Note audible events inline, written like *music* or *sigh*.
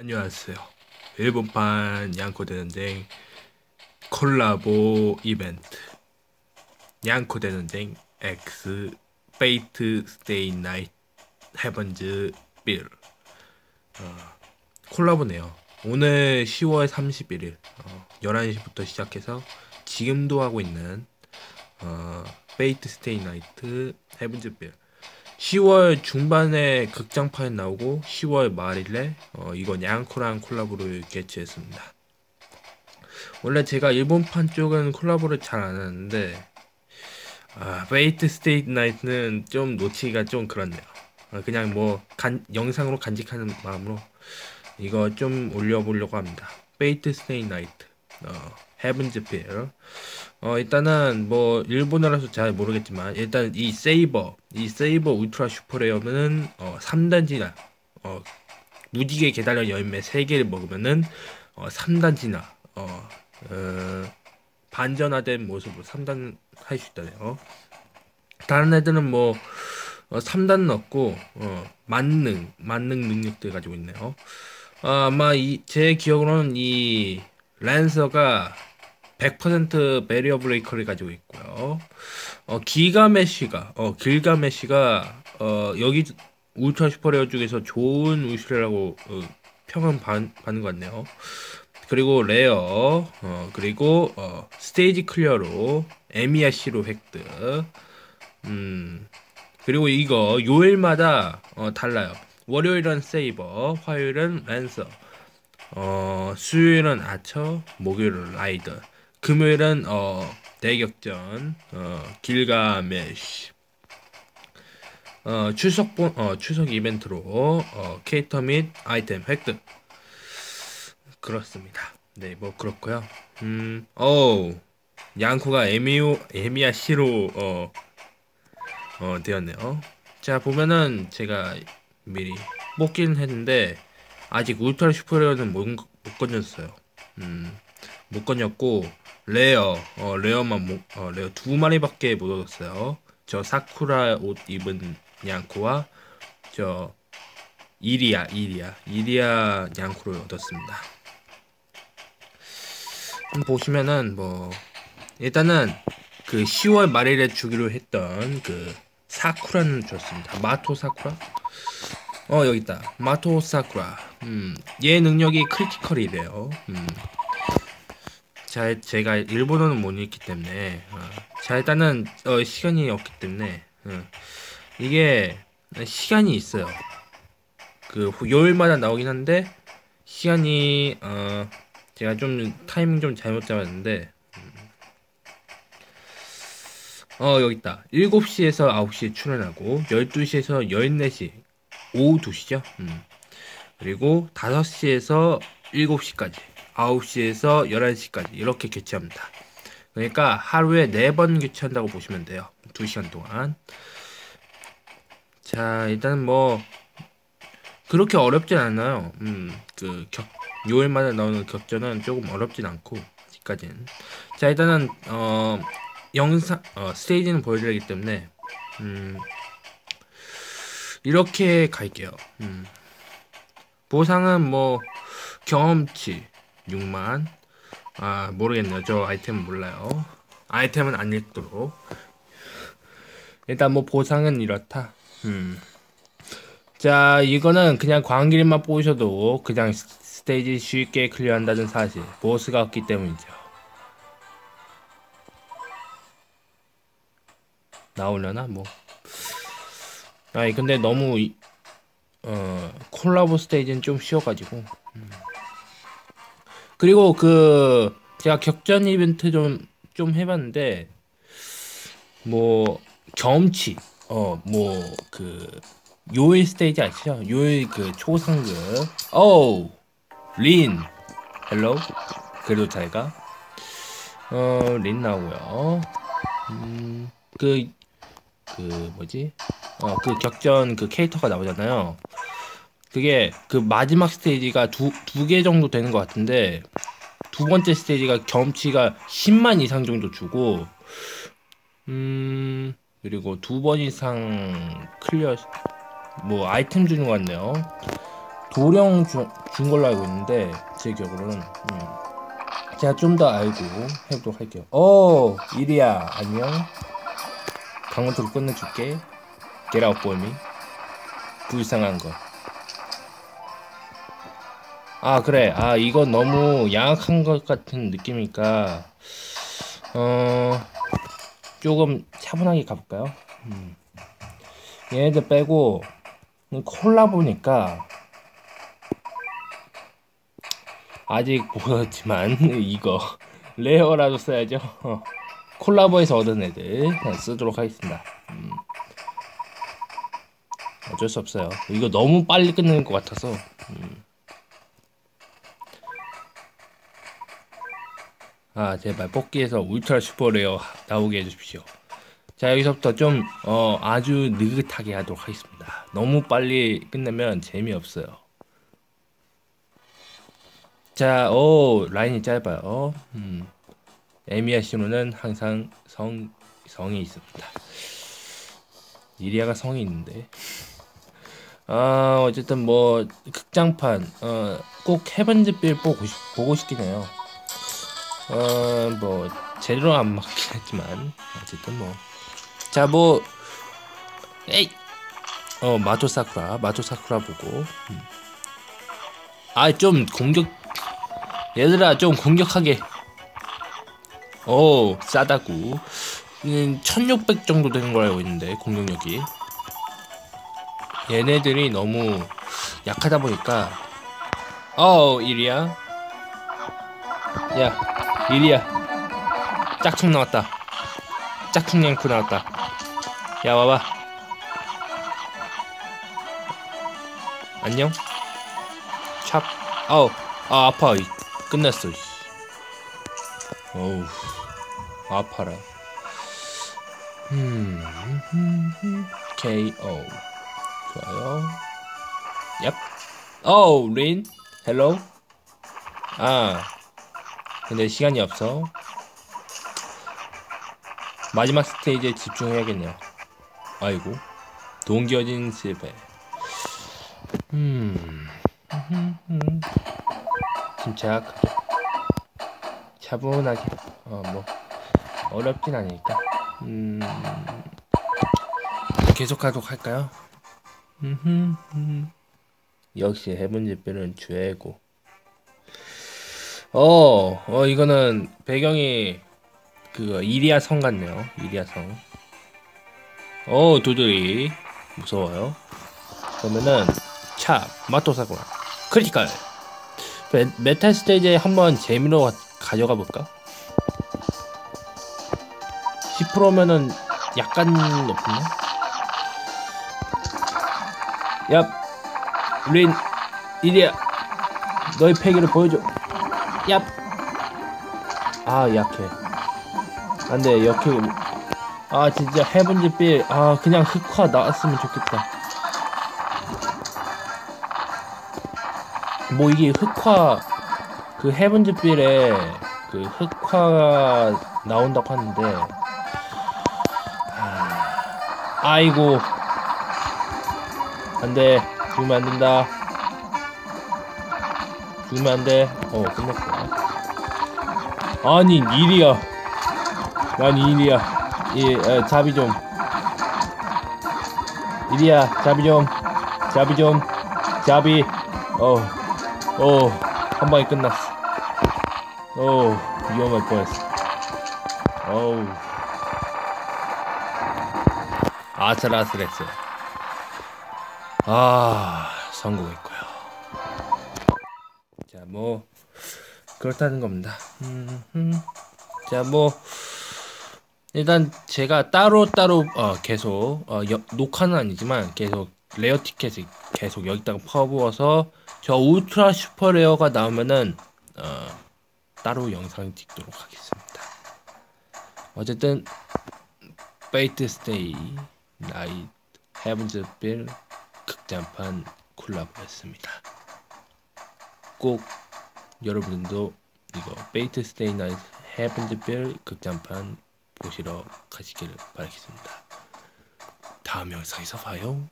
안녕하세요. 일본판 양코대전쟁 콜라보 이벤트 양코대전쟁 X 페이트 스테이 나이트 헤븐즈 빌 어, 콜라보네요. 오늘 10월 31일 어, 11시부터 시작해서 지금도 하고 있는 어, 페이트 스테이 나이트 헤븐즈 빌 10월 중반에 극장판 나오고 10월 말일에 어, 이건 양코랑 콜라보를 개최했습니다. 원래 제가 일본판 쪽은 콜라보를 잘 안 하는데 아, 페이트 스테이트 나이트는 좀 놓치기가 좀 그렇네요. 아, 그냥 뭐 간, 영상으로 간직하는 마음으로 이거 좀 올려보려고 합니다. 페이트 스테이트 나이트 어, 필 어, 일단은 뭐 일본어라서 잘 모르겠지만 일단 이 세이버, 이 세이버 울트라 슈퍼레어는 어, 3단지나 어, 무지개 계달려 열매 3개를 먹으면은 어, 3단지나 어, 어, 반전화된 모습으로 3단 할 수 있다네요. 다른 애들은 뭐 어, 3단은 없고 어, 만능, 만능 능력들 가지고 있네요. 어, 아마 이, 제 기억으로는 이 랜서가 100% 베리어 브레이커를 가지고 있고요. 어, 기가메시가, 어, 길가메시가, 어, 여기 울트라 슈퍼레어 중에서 좋은 우슈레라고 어, 평은 받, 받는 것 같네요. 그리고 레어, 어, 그리고 어, 스테이지 클리어로 에미아시로 획득. 음, 그리고 이거 요일마다 어, 달라요. 월요일은 세이버, 화요일은 랜서, 어, 수요일은 아처, 목요일은 라이더. 금요일은 어 대격전 어 길가메시 어 추석 본 어, 추석 이벤트로 어 캐릭터 및 아이템 획득 그렇습니다. 네, 뭐 그렇고요. 음, 어 양쿠가 에미오 에미야 시로 어, 어 되었네요. 자 보면은 제가 미리 뽑기는 했는데 아직 울트라 슈퍼레어는 못, 못 건졌어요. 음, 못 건졌고 레어, 어, 레어만 모, 어, 레어 두 마리밖에 못 얻었어요. 저 사쿠라 옷 입은 냥코와 저 이리아, 이리아, 이리아 냥코를 얻었습니다. 보시면은 뭐 일단은 그 10월 말일에 주기로 했던 그 사쿠라는 줬습니다. 마토 사쿠라? 어 여기 있다. 마토 사쿠라. 음, 얘 능력이 크리티컬이래요. 음. 자, 제가 일본어는 못 읽기 때문에 어. 자 일단은 어, 시간이 없기 때문에 어. 이게 시간이 있어요. 그 요일마다 나오긴 한데 시간이 어 제가 좀 타이밍 좀 잘못 잡았는데 음. 어 여기 있다 7시에서 9시에 출연하고 12시에서 14시 오후 2시죠 음. 그리고 5시에서 7시까지 9시에서 11시까지 이렇게 교체합니다. 그러니까 하루에 4번 교체한다고 보시면 돼요. 2시간 동안. 자, 일단 뭐 그렇게 어렵진 않아요. 음, 그 격, 요일마다 나오는 격전은 조금 어렵진 않고 아직까지는. 자, 일단은 어 영상 어 스테이지는 보여드리기 때문에 음 이렇게 갈게요. 음. 보상은 뭐 경험치 6만. 아 모르겠네요. 저 아이템 몰라요. 아이템은 안 읽도록. 일단 뭐 보상은 이렇다. 음. 자 이거는 그냥 광길만 뽑으셔도 그냥 스테이지 쉽게 클리어한다는 사실. 보스가 없기 때문이죠. 나오려나 뭐? 아니 근데 너무 이, 어 콜라보 스테이지는 좀 쉬워가지고. 음. 그리고 그 제가 격전 이벤트 좀 좀 해봤는데 뭐 경험치 어 뭐 그 요일 스테이지 아시죠? 요일 그 초상급. 어우 린. 헬로? 그래도 잘가? 어린 나오고요. 음그그 그 뭐지? 어 그 격전 그 캐릭터가 나오잖아요 그게 그 마지막 스테이지가 두 두 개 정도 되는 것 같은데 두 번째 스테이지가 경험치가 10만 이상 정도 주고 음 그리고 두 번 이상 클리어 뭐 아이템 주는 것 같네요 도령 주, 준 걸로 알고 있는데 제 기억으로는 음. 제가 좀 더 알고 해보도록 할게요. 어 이리야 안녕. 강원도로 끝내줄게. For me. 불쌍한 거. 아 그래 아 이건 너무 양악한 것 같은 느낌이니까 어 조금 차분하게 가볼까요? 음. 얘네들 빼고 콜라보니까 아직 보였지만 *laughs* 이거 레어라도 써야죠 *laughs* 콜라보에서 얻은 애들 쓰도록 하겠습니다 음. 어쩔 수 없어요 이거 너무 빨리 끝내는 것 같아서 음. 아 제발 뽑기에서 울트라 슈퍼레어 나오게 해주십시오. 자 여기서부터 좀 어, 아주 느긋하게 하도록 하겠습니다. 너무 빨리 끝내면 재미없어요. 자, 오 라인이 짧아요. 음. 에미야 신호는 항상 성, 성이 있습니다. 이리아가 성이 있는데. 아 어쨌든 뭐 극장판 어, 꼭 헤븐즈 빌 보고, 싶, 보고 싶긴 해요 어, 뭐, 제대로 안 맞긴 했지만, 어쨌든 뭐. 자, 뭐, 에이! 어, 마토 사쿠라, 마토 사쿠라 보고. 음. 아, 좀 공격, 얘들아, 좀 공격하게. 오, 싸다구. 음, 1600 정도 되는 걸 알고 있는데, 공격력이. 얘네들이 너무 약하다 보니까, 어, 이리야. 야, 이리야 짝퉁 나왔다. 짝퉁 냥쿠 나왔다. 야 와봐. 안녕? 촥. 아우 아 아파. 끝났어 어우 아파라. 음 KO 좋아요. 얍. 어우 린 헬로. 아 근데 시간이 없어. 마지막 스테이지에 집중해야겠네요. 아이고. 동기어진 실패. 음. 침착하게. 차분하게. 어, 뭐. 어렵진 않으니까. 음. 계속하도록 할까요? 역시 해본 집배는 죄고. 어, 어 이거는 배경이 그 이리아 성 같네요. 이리아 성. 어 도들이 무서워요. 그러면은 차 마토 사구나 크리티컬 메, 메탈 스테이지에 한번 재미로 가, 가져가 볼까? 10%면은 약간 높나? 야, 린 이리야, 너의 패기를 보여줘. 얍. 아 약해. 안돼 역해. 아 진짜 해븐지 빌. 아 그냥 흑화 나왔으면 좋겠다. 뭐 이게 흑화 그 해븐지 빌에 그 흑화가 나온다고 하는데 아, 아이고 안돼 죽으면 안 된다. 죽으면 안 돼. 어, 끝났다. 아니, 일이야. 난 일이야. 이, 에, 잡이 좀. 일이야, 잡이 좀. 잡이 좀. 잡이. 어, 어, 한 방에 끝났어. 어, 위험할 뻔했어. 어우. 아슬아슬했어. 아, 성공했고요. 자, 뭐 그렇다는 겁니다. 음, 음. 자, 뭐 일단 제가 따로 따로 어, 계속 어, 여, 녹화는 아니지만 계속 레어 티켓을 계속 여기다가 퍼부어서 저 울트라 슈퍼 레어가 나오면은 어, 따로 영상 찍도록 하겠습니다. 어쨌든 페이트 스테이 나이 헤븐즈 빌 극장판 콜라보였습니다. 꼭 여러분도 이거 베이트 스테이 나이 헤븐즈 빌 극장판 보시러 가시기를 바라겠습니다. 다음 영상에서 봐요.